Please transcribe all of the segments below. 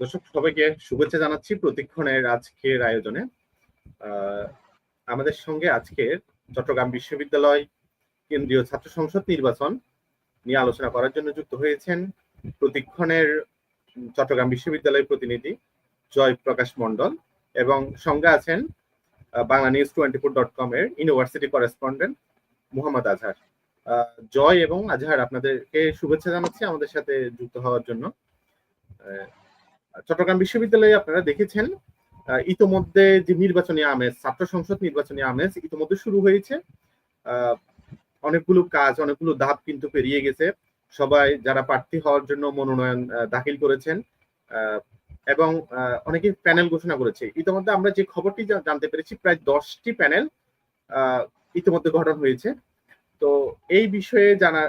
দর্শক, সবাইকে শুভেচ্ছা জানাচ্ছি প্রতিক্ষণের আজকের আয়োজনে। আমাদের সঙ্গে আজকের চট্টগ্রাম বিশ্ববিদ্যালয় কেন্দ্রীয় ছাত্র সংসদ নির্বাচন নিয়ে আলোচনা করার জন্য যুক্ত হয়েছেন প্রতিক্ষণের চট্টগ্রাম বিশ্ববিদ্যালয়ের প্রতিনিধি জয় প্রকাশ মণ্ডল এবং সঙ্গে আছেন Bangla news twenty four dot com এর ইউনিভার্সিটি করেসপন্ডেন্ট মুহাম্মদ আজহার। জয় এবং আজহার, আপনাদেরকে শুভেচ্ছা জানাচ্ছি আমাদের সাথে যুক্ত হওয়ার জন্য। চট্টগ্রাম বিশ্ববিদ্যালয়ে আপনারা দেখেছেন ইতোমধ্যে যে নির্বাচনী আমেজ, ছাত্র সংসদ নির্বাচনী আমেজ ইতোমধ্যে শুরু হয়েছে। অনেকগুলো কাজ, অনেকগুলো ধাপ কিন্তু পেরিয়ে গেছে। সবাই যারা প্রার্থী হওয়ার জন্য মনোনয়ন দাখিল করেছেন এবং অনেকে প্যানেল ঘোষণা করেছে। ইতিমধ্যে আমরা যে খবরটি জানতে পেরেছি, প্রায় দশটি প্যানেল ইতিমধ্যে গঠন হয়েছে। তো এই বিষয়ে জানা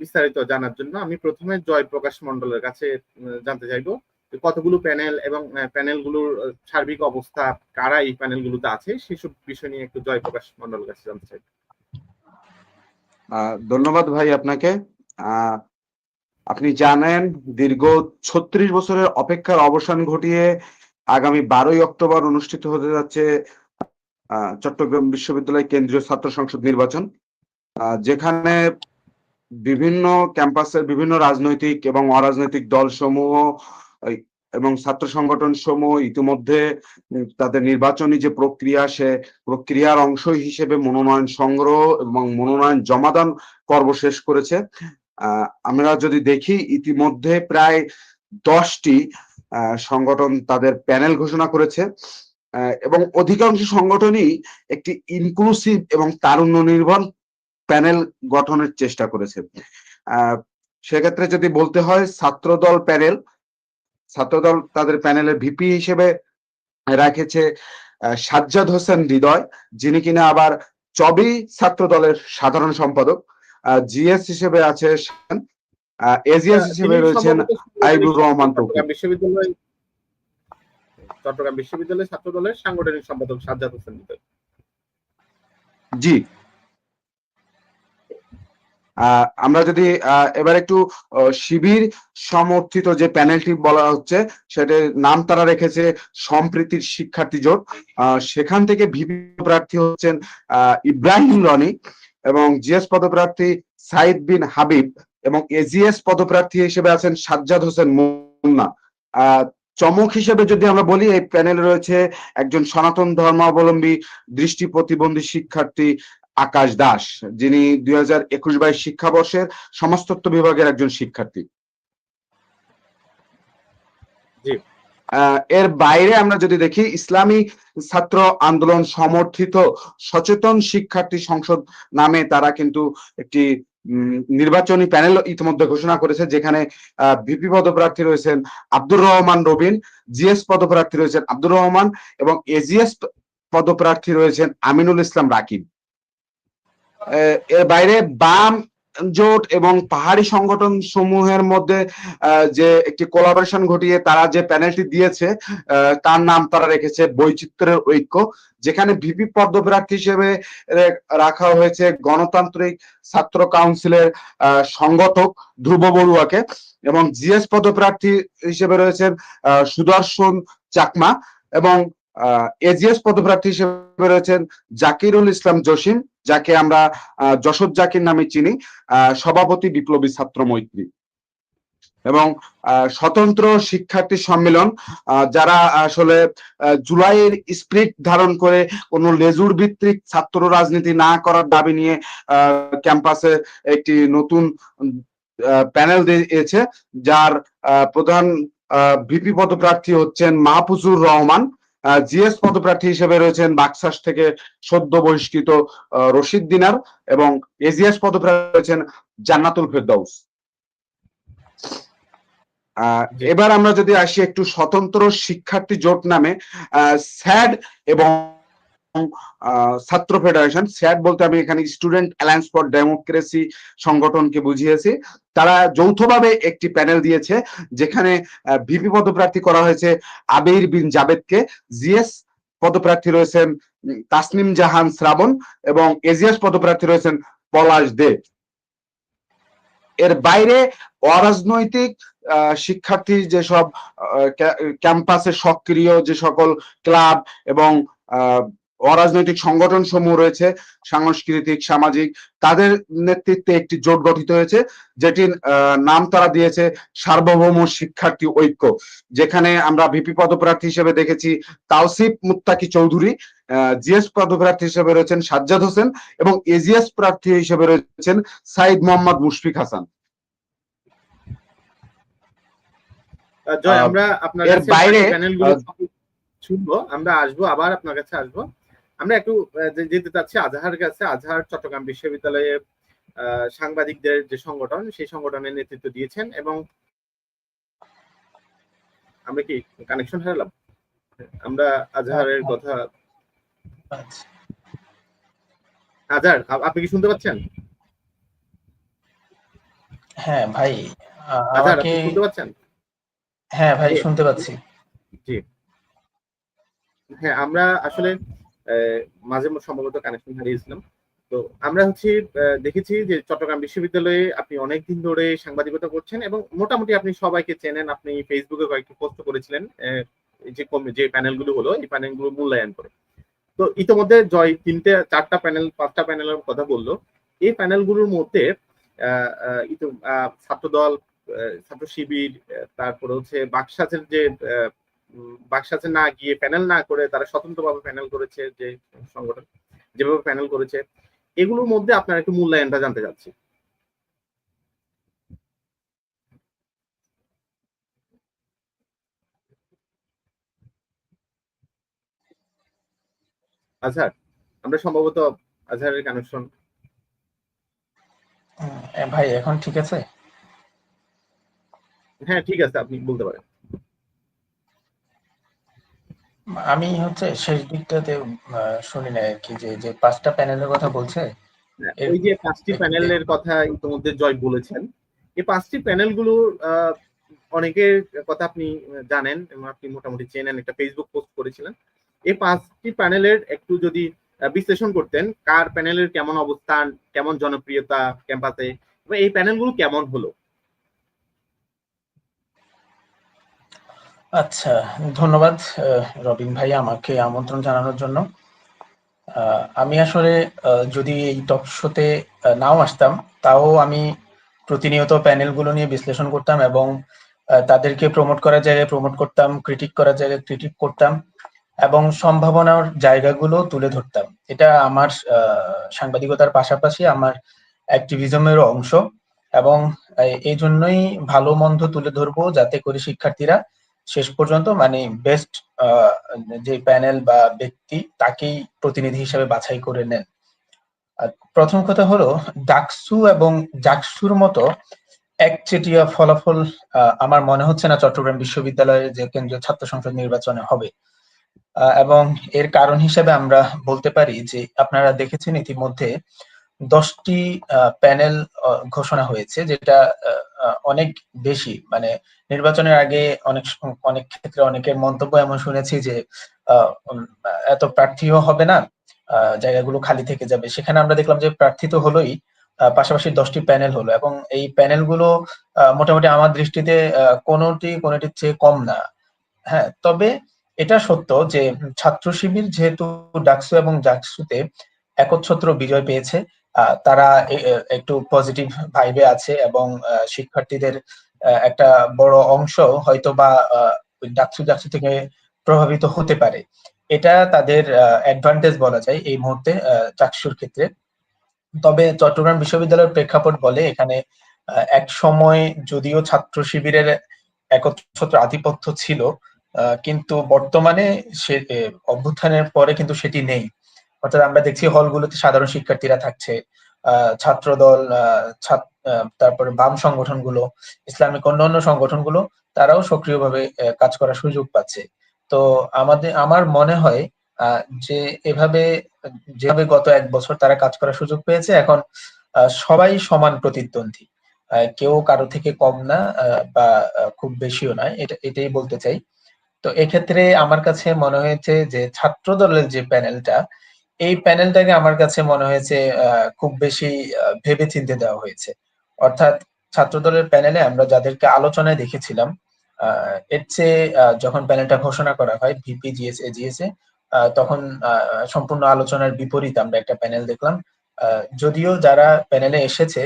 বিস্তারিত জানার জন্য আমি প্রথমে জয় প্রকাশ মন্ডলের কাছে জানতে চাইব। কতগুলো প্যানেল এবং প্যানেলগুলোর সার্বিক অবস্থা কারা এই প্যানেলগুলোতে আছে সেসব বিষয় নিয়ে একটু জয় প্রকাশ মন্ডলের কাছে জানতে চাই। ধন্যবাদ ভাই আপনাকে। আপনি জানেন দীর্ঘ ছত্রিশ বছরের অপেক্ষার অবসান ঘটিয়ে আগামী বারোই অক্টোবর অনুষ্ঠিত হতে যাচ্ছে চট্টগ্রাম বিশ্ববিদ্যালয় কেন্দ্রীয় ছাত্র সংসদ নির্বাচন। যেখানে বিভিন্ন ক্যাম্পাসের বিভিন্ন রাজনৈতিক এবং অরাজনৈতিক দলসমূহ এই, এবং ছাত্র সংগঠন সমূহ ইতিমধ্যে তাদের নির্বাচনী যে প্রক্রিয়া, সে প্রক্রিয়ার অংশ হিসেবে মনোনয়ন সংগ্রহ এবং মনোনয়ন জমাদান পর্ব শেষ করেছে। আমরা যদি দেখি ইতিমধ্যে প্রায় দশটি সংগঠন তাদের প্যানেল ঘোষণা করেছে। এবং অধিকাংশ সংগঠনই একটি ইনক্লুসিভ এবং তারুণ্য নির্ভর প্যানেল গঠনের চেষ্টা করেছে। সেক্ষেত্রে যদি বলতে হয় ছাত্রদল প্যানেল ছাত্রদল তাদের প্যানেলের ভিপি হিসেবে রাখেছে সাজ্জাদ হোসেন হৃদয় যিনি কিনা আবার চবি ছাত্র দলের সাধারণ সম্পাদক জিএস হিসেবে আছে এজিএস হিসেবে রয়েছেন আইবুর রহমান চট্টগ্রাম বিশ্ববিদ্যালয় চট্টগ্রাম বিশ্ববিদ্যালয় ছাত্র দলের সাংগঠনিক সম্পাদক সাজ্জাদ হোসেন হৃদয়। জি আমরা যদি এবার একটু শিবির সমর্থিত যে প্যানেলটি বলা হচ্ছে, সেটার নাম তারা রেখেছে সম্প্রীতির শিক্ষার্থী জোট। সেখান থেকে ভিপি প্রার্থী হচ্ছেন ইব্রাহিম রনি এবং জিএস পদপ্রার্থী সাইদ বিন হাবিব এবং এজিএস পদপ্রার্থী হিসেবে আছেন সাজ্জাদ হোসেন মুন্না। চমক হিসেবে যদি আমরা বলি, এই প্যানেলে রয়েছে একজন সনাতন ধর্মাবলম্বী, দৃষ্টি প্রতিবন্ধী শিক্ষার্থী আকাশ দাস যিনি দুই হাজার একুশ বাইশ শিক্ষাবর্ষের সমাজতত্ত্ব বিভাগের একজন শিক্ষার্থী। এর বাইরে আমরা যদি দেখি ইসলামী ছাত্র আন্দোলন সমর্থিত সচেতন শিক্ষার্থী সংসদ নামে তারা কিন্তু একটি উম, নির্বাচনী প্যানেল ইতিমধ্যে ঘোষণা করেছে যেখানে ভিপি পদপ্রার্থী রয়েছেন আব্দুর রহমান রবিন জিএস পদপ্রার্থী রয়েছেন আব্দুর রহমান এবং এজিএস পদপ্রার্থী রয়েছেন আমিনুল ইসলাম রাকিব। এর বাইরে বাম জোট এবং পাহাড়ি সংগঠন সমূহের মধ্যে যে একটি কোলাবোরেশন ঘটিয়ে তারা যে প্যানেলটি দিয়েছে তার নাম তারা রেখেছে বৈচিত্র্যের ঐক্য, যেখানে ভিপি পদপ্রার্থী হিসেবে রাখা হয়েছে গণতান্ত্রিক ছাত্র কাউন্সিলের সংগঠক ধ্রুব বড়ুয়াকে এবং জিএস পদপ্রার্থী হিসেবে রয়েছেন সুদর্শন চাকমা এবং এজিএস পদপ্রার্থী হিসেবে রয়েছেন জাকিরুল ইসলাম জসিম, যাকে আমরা যশোর জাকির নামে চিনি সভাপতি বিপ্লবী ছাত্র মৈত্রী। এবং স্বতন্ত্র শিক্ষার্থী সম্মেলন যারা আসলে জুলাইয়ের স্প্রিট ধারণ করে কোনো লেজুর ভিত্তিক ছাত্র রাজনীতি না করার দাবি নিয়ে ক্যাম্পাসে একটি নতুন প্যানেল দিয়েছে, যার প্রধান ভিপি পদপ্রার্থী হচ্ছেন মাহফুজুর রহমান। জিএস পদপ্রার্থী হিসেবে রয়েছেন বাক্সাস থেকে সদ্য বহিষ্কৃত রশিদ দিনার এবং এজিএস পদপ্রার্থী রয়েছেন জান্নাতুল ফেরদাউস। আহ, এবার আমরা যদি আসি একটু স্বতন্ত্র শিক্ষার্থী জোট নামে স্যাড এবং ছাত্র ফেডারেশন স্যাড বলতে আমি এখানে স্টুডেন্ট অ্যালায়েন্স ফর ডেমোক্রেসি সংগঠনকে বুঝিয়েছি। তারা যৌথভাবে একটি প্যানেল দিয়েছে, যেখানে ভিপি পদপ্রার্থী করা হয়েছে আবির বিন জাবেদকে, জিএস পদপ্রার্থী রয়েছেন তাসনিম জাহান শ্রাবণ এবং এজিএস পদপ্রার্থী রয়েছেন পলাশ দে। এর বাইরে অরাজনৈতিক শিক্ষার্থী যেসব ক্যাম্পাসে সক্রিয় যে সকল ক্লাব এবং অরাজনৈতিক সংগঠন সমূহ রয়েছে সাংস্কৃতিক সামাজিক তাদের নেতৃত্বে একটি জোট গঠিত হয়েছে যেটির নাম তারা দিয়েছে সার্বভৌম শিক্ষার্থী ঐক্য। যেখানে আমরা ভিপি পদপ্রার্থী হিসেবে দেখেছি তাওসিফ মুত্তাকি চৌধুরী জিএস পদপ্রার্থী হিসেবে রয়েছেন সাজ্জাদ হোসেন এবং এজিএস প্রার্থী হিসেবে রয়েছেন সাইদ মোহাম্মদ মুশফিক হাসান। জয় আমরা আপনার এর বাইরে, শুনব আমরা আসব আবার আপনার কাছে আসব। আমরা একটু যেতে চাচ্ছি আজহার কাছে আজহার চট্টগ্রাম বিশ্ববিদ্যালয়ে সাংবাদিকদের যে সংগঠন সেই সংগঠনের নেতৃত্ব দিয়েছেন এবং আমরা কি কানেকশন হারালাম? আমরা আজহারের কথা আচ্ছা। আজহার আপনি কি শুনতে পাচ্ছেন? হ্যাঁ ভাই আজহার আমাকে আপনি শুনতে পাচ্ছেন? হ্যাঁ ভাই শুনতে পাচ্ছি। জি। হ্যাঁ আমরা আসলে মাঝে মধ্যে সম্ভবত কানেকশন হারিয়েছিলাম। তো আমরা হচ্ছে দেখেছি যে চট্টগ্রাম বিশ্ববিদ্যালয়ে আপনি অনেকদিন ধরে সাংবাদিকতা করছেন এবং মোটামুটি আপনি সবাইকে চেনেন। আপনি ফেসবুকে কয়েকটি পোস্ট করেছিলেন যে যে প্যানেলগুলো হলো, এই প্যানেলগুলো মূল্যায়ন করে। তো ইতিমধ্যে জয় তিনটে, চারটা প্যানেল পাঁচটা প্যানেলের কথা বলল। এই প্যানেলগুলোর মধ্যে ছাত্রদল ছাত্র শিবির তারপরে হচ্ছে বাকশাসের যে বাকশাসে না গিয়ে প্যানেল না করে তারা স্বতন্ত্রভাবে প্যানেল করেছে যে সংগঠন যেভাবে প্যানেল করেছে এগুলোর মধ্যে আপনার একটু মূল্যায়নটা জানতে চাচ্ছি। আজহার আমরা সম্ভবত আজহারের কানেকশন ভাই এখন ঠিক আছে? হ্যাঁ ঠিক আছে আপনি বলতে পারেন। আমি হচ্ছে শেষ দিকটাতে শুনি না কি যে যে পাঁচটা প্যানেলের কথা বলছে। হ্যাঁ, ওই যে পাঁচটি প্যানেলের কথা ইতিমধ্যে জয় বলেছেন। এই পাঁচটি প্যানেলগুলো অনেকের কথা আপনি জানেন এবং আপনি মোটামুটি চেনেন একটা ফেসবুক পোস্ট করেছিলেন। এই পাঁচটি প্যানেলের একটু যদি বিশ্লেষণ করতেন কার প্যানেলের কেমন অবস্থান কেমন জনপ্রিয়তা ক্যাম্পাসে এই প্যানেলগুলো কেমন হলো? আচ্ছা ধন্যবাদ রবিন ভাই আমাকে আমন্ত্রণ জানানোর জন্য। আমি আসলে যদি এই টক শোতে নাও আসতাম, তাও আমি প্রতিনিয়ত প্যানেলগুলো নিয়ে বিশ্লেষণ করতাম এবং তাদেরকে প্রমোট করার জায়গায় প্রমোট করতাম ক্রিটিক করার জায়গায় ক্রিটিক করতাম এবং সম্ভাবনার জায়গাগুলো তুলে ধরতাম। এটা আমার সাংবাদিকতার পাশাপাশি আমার অ্যাক্টিভিজমের অংশ এবং এই জন্যই ভালো মন্দ তুলে ধরবো যাতে করে শিক্ষার্থীরা শেষ পর্যন্ত মানে বেস্ট যে প্যানেল বা ব্যক্তি তাকেই প্রতিনিধি হিসেবে বাছাই করে নেন। প্রথম কথা হলো, ডাকসু এবং জাকসুর মতো একচেটিয়া ফলাফল আমার মনে হচ্ছে না চট্টগ্রাম বিশ্ববিদ্যালয়ের যে কেন্দ্রীয় ছাত্র সংসদ নির্বাচনে হবে। এবং এর কারণ হিসেবে আমরা বলতে পারি যে আপনারা দেখেছেন ইতিমধ্যে দশটি প্যানেল ঘোষণা হয়েছে, যেটা অনেক বেশি। মানে নির্বাচনের আগে অনেক অনেক ক্ষেত্রে অনেকের মন্তব্য এমন শুনেছি যে এত প্রার্থীও হবে না জায়গাগুলো খালি থেকে যাবে। সেখানে আমরা দেখলাম যে প্রার্থী তো হলোই পাশাপাশি দশটি প্যানেল হলো এবং এই প্যানেলগুলো মোটামুটি আমার দৃষ্টিতে কোনোটি, কোনোটির চেয়ে কম না। হ্যাঁ তবে এটা সত্য যে ছাত্র শিবির যেহেতু ডাকসু এবং জাকসুতে একচ্ছত্র বিজয় পেয়েছে তারা একটু পজিটিভ ভাইবে আছে এবং শিক্ষার্থীদের একটা বড় অংশ হয়তো বা ওই ডাকসু থেকে প্রভাবিত হতে পারে। এটা তাদের অ্যাডভান্টেজ বলা যায় এই মুহূর্তে চাকসুর ক্ষেত্রে। তবে চট্টগ্রাম বিশ্ববিদ্যালয়ের প্রেক্ষাপট বলে এখানে এক সময় যদিও ছাত্র শিবিরের একচ্ছত্র আধিপত্য ছিল কিন্তু বর্তমানে সে অভ্যুত্থানের পরে কিন্তু সেটি নেই। অর্থাৎ আমরা দেখছি হলগুলোতে সাধারণ শিক্ষার্থীরা থাকছে আহ, ছাত্রদল আহ, ছাত- আহ, তারপরে বাম সংগঠনগুলো ইসলামিক অন্যান্য সংগঠনগুলো তারাও সক্রিয়ভাবে কাজ করার সুযোগ পাচ্ছে। তো আমাদের আমার মনে হয় যে এভাবে যেভাবে গত এক বছর তারা কাজ করার সুযোগ পেয়েছে এখন সবাই সমান প্রতিদ্বন্দ্বী। কেউ কারও থেকে কম না বা খুব বেশিও নয় এটা এটাই বলতে চাই। তো এক্ষেত্রে আমার কাছে মনে হয়েছে যে ছাত্র দলের যে প্যানেলটা এই প্যানেলটাকে আমার কাছে মনে হয়েছে খুব বেশি ভেবে চিন্তে দেওয়া হয়েছে। অর্থাৎ ছাত্রদলের প্যানেলে আমরা যাদেরকে আলোচনায় দেখেছিলাম এর চেয়ে যখন প্যানেলটা ঘোষণা করা হয়, ভিপি জিএস এজিএস এ তখন সম্পূর্ণ আলোচনার বিপরীত আমরা একটা প্যানেল দেখলাম। যদিও যারা প্যানেলে এসেছে,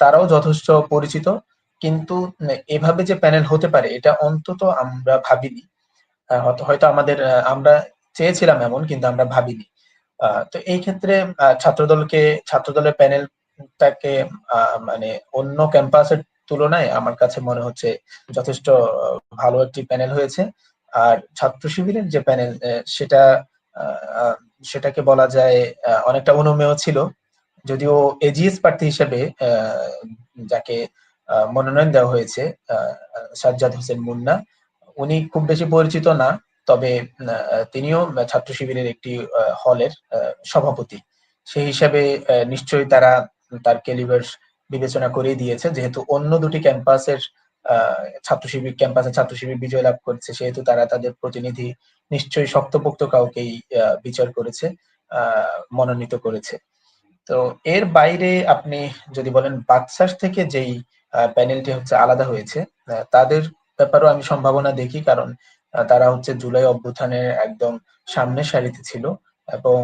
তারাও যথেষ্ট পরিচিত, কিন্তু এভাবে যে প্যানেল হতে পারে, এটা অন্তত আমরা ভাবিনি। হয়তো আমাদের আমরা চেয়েছিলাম এমন, কিন্তু আমরা ভাবিনি। তো এই ক্ষেত্রে ছাত্রদলকে, ছাত্রদলের প্যানেলটাকে মানে অন্য ক্যাম্পাসের তুলনায় আমার কাছে মনে হচ্ছে যথেষ্ট ভালো একটি প্যানেল হয়েছে। আর ছাত্র শিবিরের যে প্যানেল সেটা সেটাকে বলা যায় অনেকটা অনুমেয় ছিল। যদিও এজিএস প্রার্থী হিসেবে যাকে মনোনয়ন দেওয়া হয়েছে সাজ্জাদ হোসেন মুন্না, উনি খুব বেশি পরিচিত না। তবে তিনিও ছাত্র শিবিরের একটি হলের সভাপতি। সেই হিসাবে নিশ্চয়ই তারা তার ক্যালিবার বিবেচনা করে দিয়েছে। যেহেতু অন্য দুটি ক্যাম্পাসের ছাত্র শিবির ক্যাম্পাসে ছাত্র শিবির বিজয় লাভ করেছে, সেহেতু তারা তাদের প্রতিনিধি নিশ্চয়ই শক্তপোক্ত কাউকেই বিচার করেছে মনোনীত করেছে। তো এর বাইরে আপনি যদি বলেন বাদশাস থেকে যেই প্যানেলটি হচ্ছে আলাদা হয়েছে তাদের ব্যাপারেও আমি সম্ভাবনা দেখি, কারণ তারা হচ্ছে জুলাই অভ্যুত্থানের একদম সামনের সারিতে ছিল এবং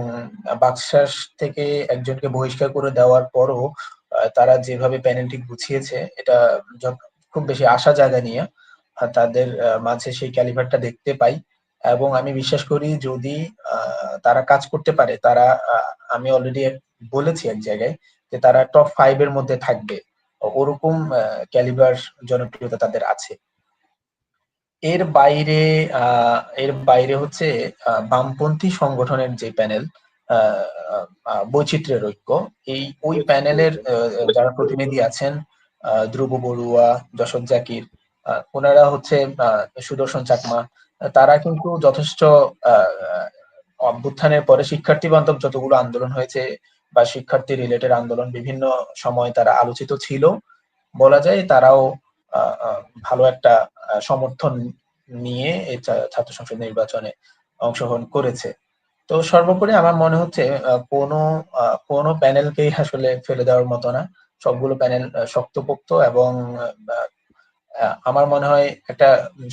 বাকশাস থেকে একজনকে বহিষ্কার করে দেওয়ার পরও তারা যেভাবে প্যানেলটি গুছিয়েছে, এটা খুব বেশি আশা জায়গা নিয়ে তাদের মাঝে সেই ক্যালিভারটা দেখতে পাই। এবং আমি বিশ্বাস করি যদি তারা কাজ করতে পারে, তারা আমি অলরেডি বলেছি এক জায়গায় যে তারা টপ ফাইভ এর মধ্যে থাকবে। ওরকম ক্যালিবার জনপ্রিয়তা তাদের আছে। এর বাইরে আহ, এর বাইরে হচ্ছে বামপন্থী সংগঠনের যে প্যানেল বৈচিত্র্যের ঐক্য এই ওই প্যানেলের যারা প্রতিনিধি আছেন ধ্রুব বড়ুয়া যশোর জাকির ওনারা হচ্ছে আহ, সুদর্শন চাকমা তারা কিন্তু যথেষ্ট আহ, অভ্যুত্থানের পরে শিক্ষার্থী বান্ধব যতগুলো আন্দোলন হয়েছে বা শিক্ষার্থী রিলেটেড আন্দোলন বিভিন্ন সময় তারা আলোচিত ছিল বলা যায় তারাও ভালো একটা সমর্থন নিয়ে এই ছাত্র সংসদ নির্বাচনে অংশগ্রহণ করেছে। তো সর্বোপরি আমার মনে হচ্ছে কোনো কোনো প্যানেলকেই আসলে ফেলে দেওয়ার মতো না। সবগুলো প্যানেল শক্তপোক্ত এবং আমার মনে হয় একটা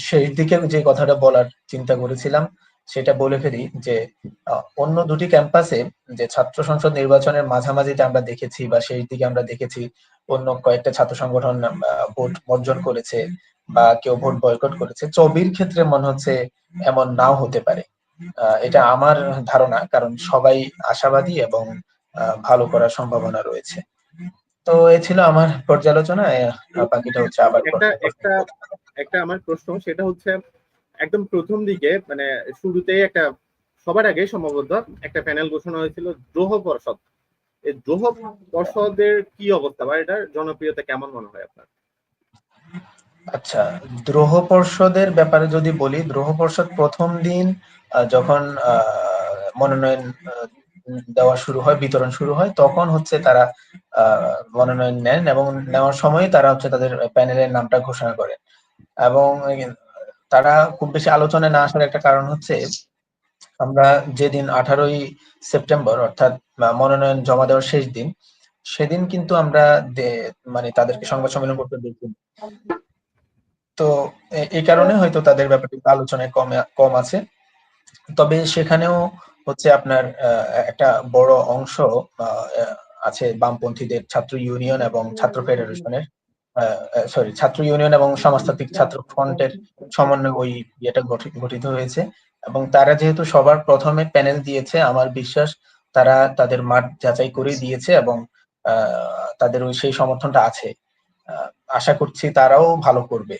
শেষ দিকে যে কথাটা বলার চিন্তা করেছিলাম, সেটা বলে ফেলি যে অন্য দুটি ক্যাম্পাসে যে ছাত্র সংসদ নির্বাচনের মাঝামাঝিতে আমরা দেখেছি বা শেষ দিকে আমরা দেখেছি অন্য কয়েকটা ছাত্র সংগঠন ভোট বর্জন করেছে বা কেউ ভোট বয়কট করেছে। চবির ক্ষেত্রে মনে হচ্ছে এমন নাও হতে পারে। এটা আমার ধারণা কারণ সবাই আশাবাদী এবং ভালো করার সম্ভাবনা রয়েছে। তো এ ছিল আমার পর্যালোচনা। বাকিটা হচ্ছে আবার একটা একটা একটা আমার প্রশ্ন সেটা হচ্ছে একদম প্রথম দিকে মানে শুরুতেই একটা সবার আগে সম্ভবত একটা প্যানেল ঘোষণা হয়েছিল দ্রোহ পর্ষদ। দ্রোহ পর্ষদের কি অবস্থা? বা এটার জনপ্রিয়তা কেমন মনে হয় আপনার? আচ্ছা দ্রোহ পর্ষদের ব্যাপারে যদি বলি, দ্রোহ পর্ষদ প্রথম দিন যখন মনোনয়ন দেওয়া শুরু হয়, বিতরণ শুরু হয়, তখন হচ্ছে তারা মনোনয়ন নেন এবং নেওয়ার সময় তারা হচ্ছে তাদের প্যানেলের নামটা ঘোষণা করেন। এবং, তারা খুব বেশি আলোচনায় না আসার একটা কারণ হচ্ছে আমরা যেদিন আঠারোই সেপ্টেম্বর, অর্থাৎ মনোনয়ন জমা দেওয়ার শেষ দিন, সেদিন কিন্তু আমরা মানে তাদেরকে সংবাদ সম্মেলন করতে দেখি। তো এই কারণে হয়তো তাদের ব্যাপারটি আলোচনায় কম কম আছে। তবে সেখানেও হচ্ছে আপনার একটা বড় অংশ আছে বামপন্থীদের, ছাত্র ইউনিয়ন এবং ছাত্র ফেডারেশনের। সরি ছাত্র ইউনিয়ন এবং সমাজতান্ত্রিক ছাত্র ফ্রন্টের সমন্বয়ে ওই ইয়েটা গঠি- গঠিত হয়েছে। এবং তারা যেহেতু সবার প্রথমে প্যানেল দিয়েছে আমার বিশ্বাস তারা তাদের মাঠ যাচাই করে দিয়েছে এবং তাদের ওই সেই সমর্থনটা আছে। আশা করছি তারাও ভালো করবে।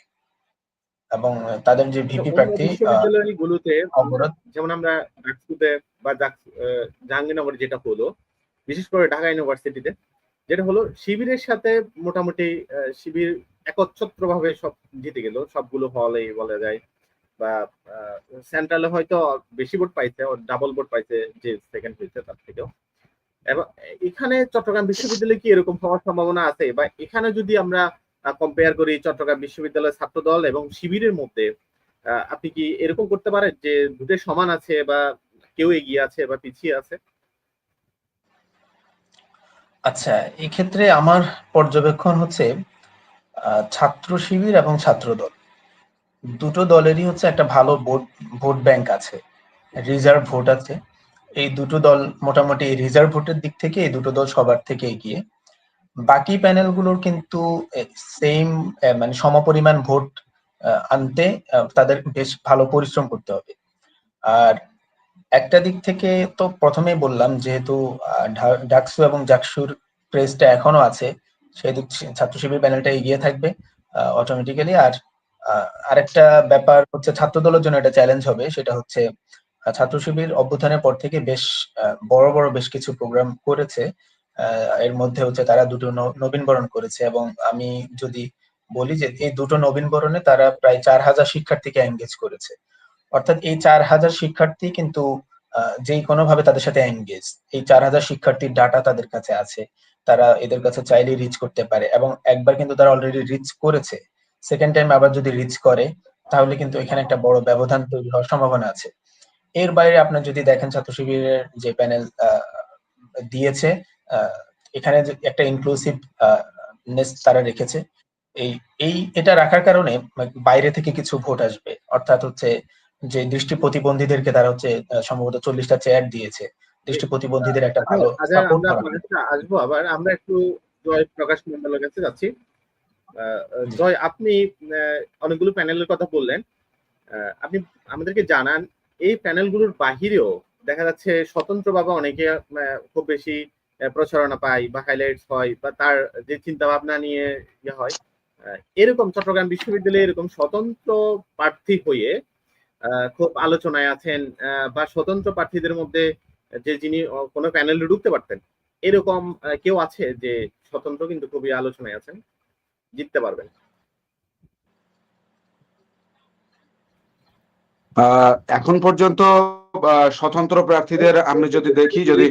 এবং তাদের যে ভিপি প্রার্থী বিশ্ববিদ্যালয়গুলোতে অবরোধ যেমন আমরা ডাকসুতে বা জাহাঙ্গীরনগরে যেটা হলো বিশেষ করে ঢাকা ইউনিভার্সিটিতে যেটা হলো, শিবিরের সাথে মোটামুটি শিবির একচ্ছত্র ভাবে সব জিতে গেল। সবগুলো হলে বলা যায় বা সেন্ট্রালে হয়তো বেশি ভোট পাইছে ডাবল ভোট পাইছে যে সেকেন্ড হয়েছে তার থেকেও। এবং এখানে চট্টগ্রাম বিশ্ববিদ্যালয়ে কি এরকম হওয়ার সম্ভাবনা আছে? বা এখানে যদি আমরা কম্পেয়ার করি চট্টগ্রাম বিশ্ববিদ্যালয়ের ছাত্র দল এবং শিবিরের মধ্যে আপনি কি এরকম করতে পারেন যে দুটো সমান আছে বা কেউ এগিয়ে আছে বা পিছিয়ে আছে? আচ্ছা এই ক্ষেত্রে আমার পর্যবেক্ষণ হচ্ছে ছাত্র শিবির এবং ছাত্র দল। দুটো দলেরই হচ্ছে একটা ভালো ভোট ভোট ব্যাংক আছে, রিজার্ভ ভোট আছে। এই দুটো দল মোটামুটি রিজার্ভ ভোটের দিক থেকে এই দুটো দল সবার থেকে এগিয়ে। বাকি প্যানেলগুলোর কিন্তু সেম মানে সমপরিমাণ ভোট আনতে তাদের বেশ ভালো পরিশ্রম করতে হবে। আর একটা দিক থেকে তো প্রথমেই বললাম, যেহেতু ডাকসু এবং জাকসুর প্রেসটা এখনও আছে সেহেতু ছাত্র শিবির প্যানেলটা এগিয়ে থাকবে অটোমেটিক্যালি আর আরেকটা ব্যাপার হচ্ছে ছাত্র দলের জন্য এটা চ্যালেঞ্জ হবে, সেটা হচ্ছে ছাত্র শিবির অভ্যুত্থানের পর থেকে বেশ বড় বড় বেশ কিছু প্রোগ্রাম করেছে এর মধ্যে হচ্ছে তারা দুটো নবীনবরণ করেছে। এবং আমি যদি বলি যে, এই দুটো নবীনবরণে তারা প্রায় চার হাজার শিক্ষার্থীকে এঙ্গেজ করেছে। অর্থাৎ এই চার হাজার শিক্ষার্থী কিন্তু আহ, যেই কোনো ভাবে তাদের সাথে এঙ্গেজ এই চার হাজার শিক্ষার্থীর ডাটা তাদের কাছে আছে তারা এদের কাছে চাইলে রিচ করতে পারে এবং একবার কিন্তু তারা অলরেডি রিচ করেছে সেকেন্ড টাইম আবার যদি রিচ করে তাহলে কিন্তু এখানে একটা বড় ব্যবধান তৈরি হওয়ার সম্ভাবনা আছে। এর বাইরে আপনার যদি দেখেন ছাত্র শিবিরের যে প্যানেল দিয়েছে এখানে যে একটা ইনক্লুসিভ নেস তারা রেখেছে এই এই এটা রাখার কারণে বাইরে থেকে কিছু ভোট আসবে অর্থাৎ হচ্ছে যে দৃষ্টি প্রতিবন্ধীদেরকে তারা হচ্ছে সম্ভবত চল্লিশটা চেয়ার দিয়েছে। দৃষ্টি প্রতিবন্ধীদের একটা ভালো আচ্ছা কাছে আসব আবার। আমরা একটু জয় প্রকাশ মন্ডলের কাছে যাচ্ছি। জয় আপনি অনেকগুলো প্যানেলের কথা বললেন। আপনি আমাদেরকে জানান এই প্যানেলগুলোর বাহিরেও দেখা যাচ্ছে স্বতন্ত্রভাবে অনেকে খুব বেশি প্রচারণা পায় বা হাইলাইটস হয় বা তার যে চিন্তা ভাবনা নিয়ে ইয়ে হয়। এরকম চট্টগ্রাম বিশ্ববিদ্যালয়ে এরকম স্বতন্ত্র প্রার্থী হয়ে খুব আলোচনায় আছেন বা স্বতন্ত্র প্রার্থীদের মধ্যে যে যিনি কোনো প্যানেলে ঢুকতে পারতেন এরকম কেউ আছে যে স্বতন্ত্র কিন্তু খুবই আলোচনায় আছেন জিততে পারবেন এখন পর্যন্ত স্বতন্ত্র প্রার্থীদের আমি যদি দেখি যদি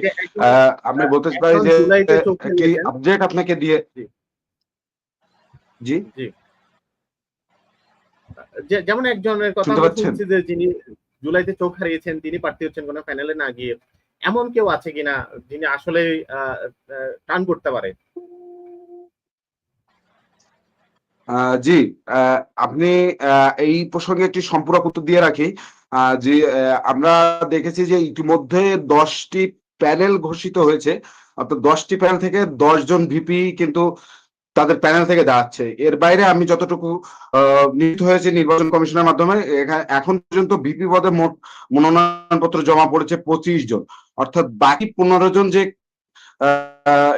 আমি বলতে পারি যে। আপডেট আপনাকে দিয়ে জি। জি যেমন একজনের কথা? শুনছি যে যিনি জুলাইতে চোখ হারিয়েছেন তিনি প্রার্থী হচ্ছেন কোনো প্যানেলে না গিয়ে এমন কেউ আছে কিনা যিনি আসলে টান করতে পারে? আহ, জি আহ, আপনি আহ, এই প্রসঙ্গে একটি সম্পূরক উত্তর দিয়ে রাখি। আহ, যে আমরা দেখেছি যে ইতিমধ্যে দশটি প্যানেল ঘোষিত হয়েছে। অর্থাৎ দশটি প্যানেল থেকে দশ জন ভিপি কিন্তু তাদের প্যানেল থেকে দাঁড়াচ্ছে। এর বাইরে আমি যতটুকু নিহিত হয়েছে নির্বাচন কমিশনের মাধ্যমে এখা- এখন পর্যন্ত বিপি পদে মোট মনোনয়নপত্র জমা পড়েছে পঁচিশ জন। অর্থাৎ বাকি পনেরো জন যে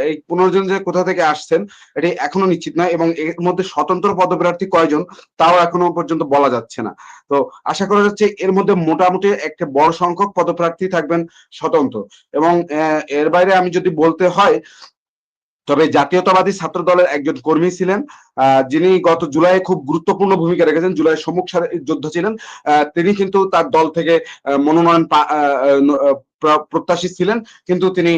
এই পনেরো জন যে কোথা থেকে আসছেন, এটি এখনও নিশ্চিত নয় এবং এর মধ্যে স্বতন্ত্র পদপ্রার্থী কয়জন, তাও এখনও পর্যন্ত বলা যাচ্ছে না। তো আশা করা যাচ্ছে এর মধ্যে মোটামুটি একটা বড় সংখ্যক পদপ্রার্থী থাকবেন স্বতন্ত্র। এবং এর বাইরে আমি যদি বলতে হয় তবে জাতীয়তাবাদী ছাত্র দলের একজন কর্মী ছিলেন যিনি গত জুলাইয়ে খুব গুরুত্বপূর্ণ ভূমিকা রেখেছেন জুলাই সম্মুখ যোদ্ধা ছিলেন। তিনি কিন্তু তার দল থেকে মনোনয়ন প্রত্যাশী ছিলেন, কিন্তু তিনি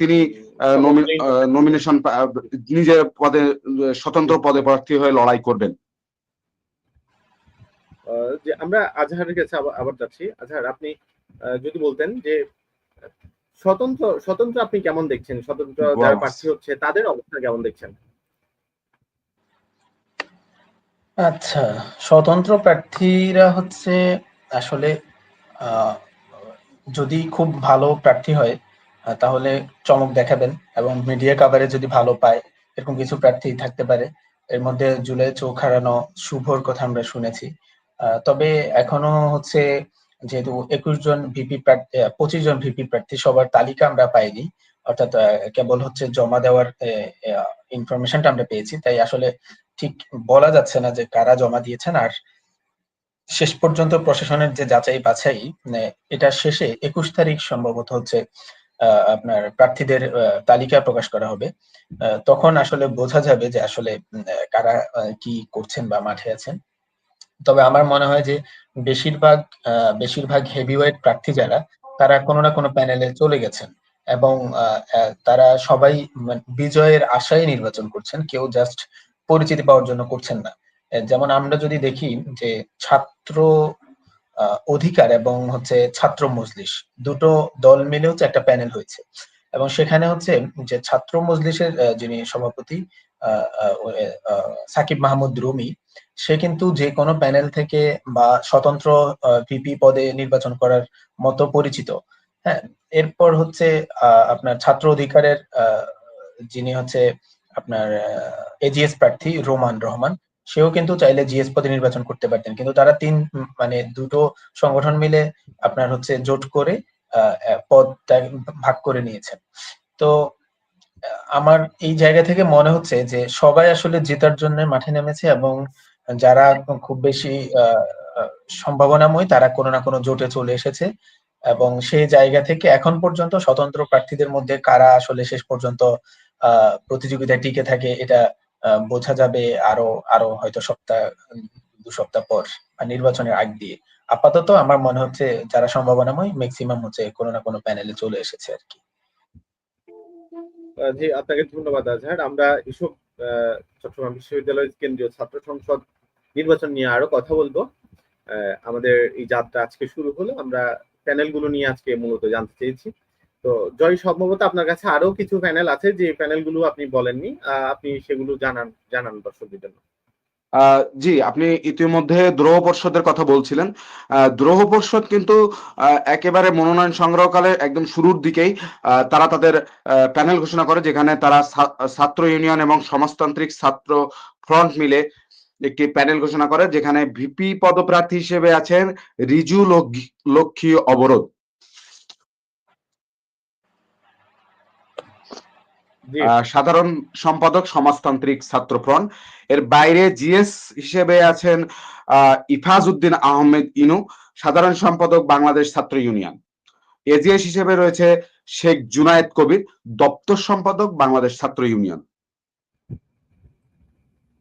তিনি নমিনেশন নিজের পদে, স্বতন্ত্র পদে প্রার্থী হয়ে লড়াই করবেন। যে আমরা আজহারের কাছে আবার যাচ্ছি। আজহার আপনি আহ, যদি বলতেন যে স্বতন্ত্র স্বতন্ত্র আপনি কেমন দেখছেন? স্বতন্ত্র যারা প্রার্থী হচ্ছে তাদের অবস্থা কেমন দেখছেন? আচ্ছা স্বতন্ত্র প্রার্থীরা হচ্ছে আসলে আহ, যদি খুব ভালো প্রার্থী হয় তাহলে চমক দেখাবেন এবং মিডিয়া কাভারেজ যদি ভালো পায় এরকম কিছু প্রার্থী থাকতে পারে। এর মধ্যে জুলাই চোখ হারানো শুভর কথা আমরা শুনেছি। তবে এখনও হচ্ছে যেহেতু একুশ জন ভিপি প্রার্থী পঁচিশ জন ভিপি প্রার্থী সবার তালিকা আমরা পাইনি, অর্থাৎ কেবল হচ্ছে জমা দেওয়ার ইনফরমেশনটা আমরা পেয়েছি, তাই আসলে ঠিক বলা যাচ্ছে না যে কারা জমা দিয়েছেন, আর শেষ পর্যন্ত প্রশাসনের যে যাচাই বাছাই মানে এটা শেষে একুশ তারিখ সম্ভবত হচ্ছে আপনার প্রার্থীদের তালিকা প্রকাশ করা হবে তখন আসলে বোঝা যাবে যে আসলে কারা কি করছেন বা মাঠে আছেন। তবে আমার মনে হয় যে বেশিরভাগ বেশিরভাগ হেভিওয়েট প্রার্থী যারা, তারা কোনো না কোনো প্যানেলে চলে গেছেন এবং তারা সবাই মানে বিজয়ের আশায় নির্বাচন করছেন, কেউ জাস্ট পরিচিতি পাওয়ার জন্য করছেন না। যেমন আমরা যদি দেখি যে ছাত্র অধিকার এবং হচ্ছে ছাত্র মজলিস, দুটো দল মিলেও একটা প্যানেল হয়েছে। এবং সেখানে হচ্ছে যে ছাত্র মজলিসের যিনি সভাপতি সাকিব মাহমুদ রুমি, সে কিন্তু যে কোনো প্যানেল থেকে বা স্বতন্ত্র ভিপি পদে নির্বাচন করার মতো পরিচিত। হ্যাঁ এরপর হচ্ছে আপনার ছাত্র অধিকারের যিনি হচ্ছে আপনার এজিএস প্রার্থী রোমান রহমান, সেও কিন্তু চাইলে জিএস পদে নির্বাচন করতে পারতেন। কিন্তু তারা তিন মানে দুটো সংগঠন মিলে আপনার হচ্ছে জোট করে পদটা ভাগ করে নিয়েছেন। তো, আমার এই জায়গা থেকে মনে হচ্ছে যে সবাই আসলে জেতার জন্য মাঠে নেমেছে এবং যারা খুব বেশি সম্ভাবনাময় তারা কোনো না কোনো জোটে চলে এসেছে এবং সেই জায়গা থেকে এখন পর্যন্ত স্বতন্ত্র প্রার্থীদের মধ্যে কারা আসলে শেষ পর্যন্ত প্রতিযোগিতায় টিকে থাকে এটা বোঝা যাবে আরও আরও হয়তো সপ্তাহ দু সপ্তাহ পর নির্বাচনের আগ দিয়ে। আপাতত আমার মনে হচ্ছে যারা সম্ভাবনাময় ম্যাক্সিমাম হচ্ছে কোনো না কোনো প্যানেলে চলে এসেছে আর কি। জি, আপনাকে ধন্যবাদ, আজহার। আমরা এসব চট্টগ্রাম বিশ্ববিদ্যালয়ের কেন্দ্রীয় ছাত্র সংসদ নির্বাচন নিয়ে আরও কথা বলব। আমাদের এই যাত্রা আজকে শুরু হলো। আমরা প্যানেলগুলো নিয়ে আজকে মূলত জানতে চেয়েছি। তো জয় সম্ভবত আপনার কাছে আরও কিছু প্যানেল আছে, যে প্যানেলগুলো আপনি বলেননি। আপনি সেগুলো জানান জানান দর্শকদের জন্য। জি, আপনি ইতিমধ্যে দ্রোহ পর্ষদের কথা বলছিলেন। দ্রোহ পর্ষদ কিন্তু একেবারে মনোনয়ন সংগ্রহকালে একদম শুরুর দিকেই তারা তাদের প্যানেল ঘোষণা করে, যেখানে তারা ছাত্র ইউনিয়ন এবং সমাজতান্ত্রিক ছাত্র ফ্রন্ট মিলে একটি প্যানেল ঘোষণা করে, যেখানে ভিপি পদপ্রার্থী হিসেবে আছেন রিজু লক্ষ্মী অবরোধ জি আহ, সাধারণ সম্পাদক সমাজতান্ত্রিক ছাত্রফ্রন্ট এর বাইরে জিএস হিসেবে আছেন আহ, ইফাজ উদ্দিন আহমেদ ইনু সাধারণ সম্পাদক বাংলাদেশ ছাত্র ইউনিয়ন। এজিএস হিসেবে রয়েছে শেখ জুনায়েদ কবির দপ্তর সম্পাদক বাংলাদেশ ছাত্র ইউনিয়ন।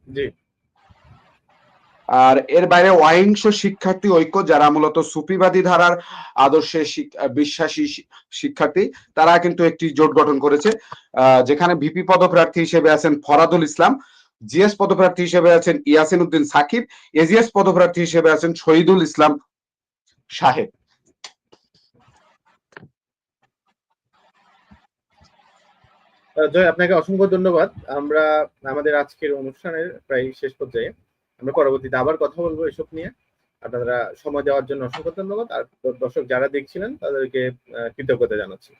জি। আর এর বাইরে অহিংস শিক্ষার্থী ঐক্য, যারা মূলত সুফিবাদী ধারার আদর্শে বিশ্বাসী শিক্ষার্থী, তারা কিন্তু একটি জোট গঠন করেছে যেখানে ভিপি পদপ্রার্থী হিসেবে আছেন ফরাদুল ইসলাম, জিএস পদপ্রার্থী হিসেবে আছেন ইয়াসিন উদ্দিন সাকিব, এজিএস পদপ্রার্থী হিসেবে আছেন শহীদুল ইসলাম সাহেব জয়, আপনাকে অসংখ্য ধন্যবাদ। আমরা আমাদের আজকের অনুষ্ঠানের প্রায় শেষ পর্যায়ে আমরা পরবর্তীতে আবার কথা বলব এসব নিয়ে। আপনারা সময় দেওয়ার জন্য অসংখ্য ধন্যবাদ। আর দর্শক যারা দেখছিলেন, তাদেরকে কৃতজ্ঞতা জানাচ্ছি।